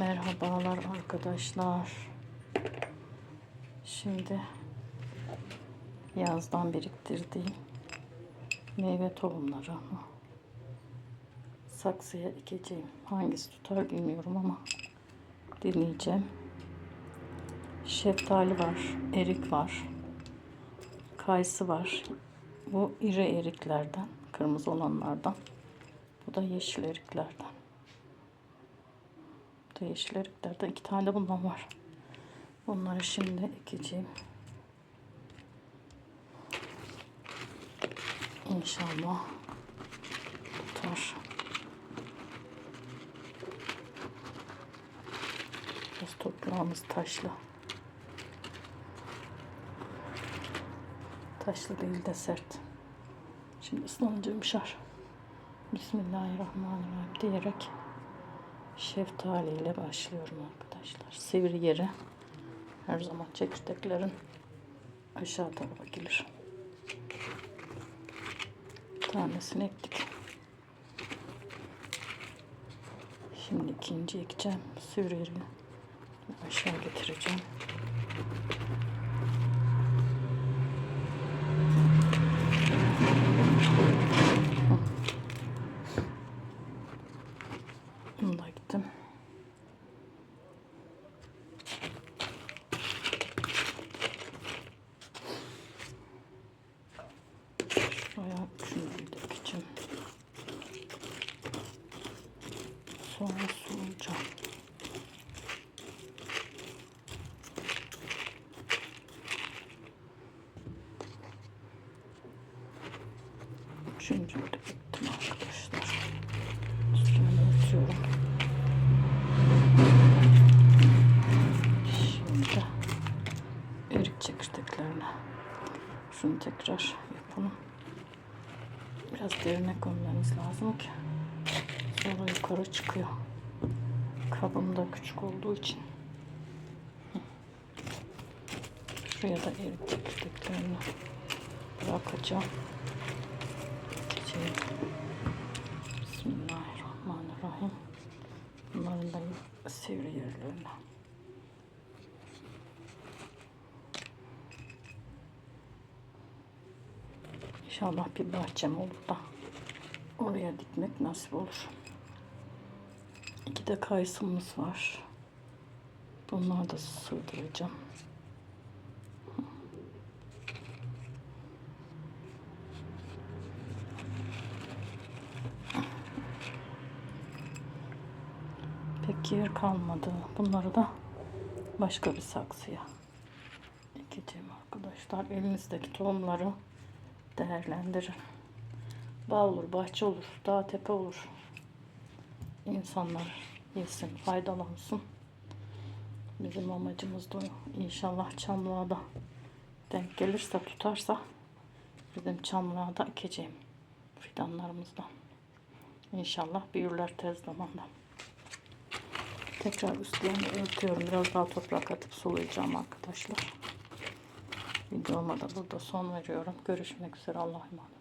Merhabalar arkadaşlar. Şimdi yazdan biriktirdiğim meyve tohumlarımı saksıya ekeceğim. Hangisi tutar bilmiyorum ama deneyeceğim. Şeftali var, erik var, kayısı var. Bu iri eriklerden, kırmızı olanlardan. Bu da yeşil eriklerden. Da yeşil iki tane de bundan var. Bunları şimdi ekeceğim. İnşallah tutar. Biraz toprağımız taşlı. Taşlı değil de sert. Şimdi ıslanınca yumuşar. Bismillahirrahmanirrahim diyerek şeftali ile başlıyorum arkadaşlar. Sivri yere her zaman çekirdeklerin aşağı tarafa gelir. Bir tanesini ektik. Şimdi ikinci ekeceğim. Sivri yeri aşağı getireceğim. Bunu da gittim. Şuraya şunu bir dökeceğim. Sonra sulayacağım. Üçüncüyü de bittim arkadaşlar. Örtüyorum. Şimdi erik çekirdeklerine şunu tekrar yapalım. Biraz derine koymamız lazım ki sonra yukarı çıkıyor. Kabım da küçük olduğu için. Şuraya da erik çekirdeklerini bırakacağım. Geçelim. Bismillahirrahmanirrahim. Bunların da sivri yerlerine. İnşallah bir bahçem olur da oraya dikmek nasip olur. İki de kayısımız var. Bunları da sığdıracağım. Pek yer kalmadı. Bunları da başka bir saksıya ekeceğim arkadaşlar. Elinizdeki tohumları değerlendirin. Bağ olur, bahçe olur, dağ tepe olur. İnsanlar yesin, faydalansın. Bizim amacımız da o. İnşallah çamlığa da denk gelirse tutarsa bizim çamlığa da ekeceğim fidanlarımızdan. İnşallah büyürler tez zamanda. Tekrar üstlerini örtüyorum. Biraz daha toprak atıp sulayacağım arkadaşlar. Videoma da burada son veriyorum. Görüşmek üzere. Allah'a emanet.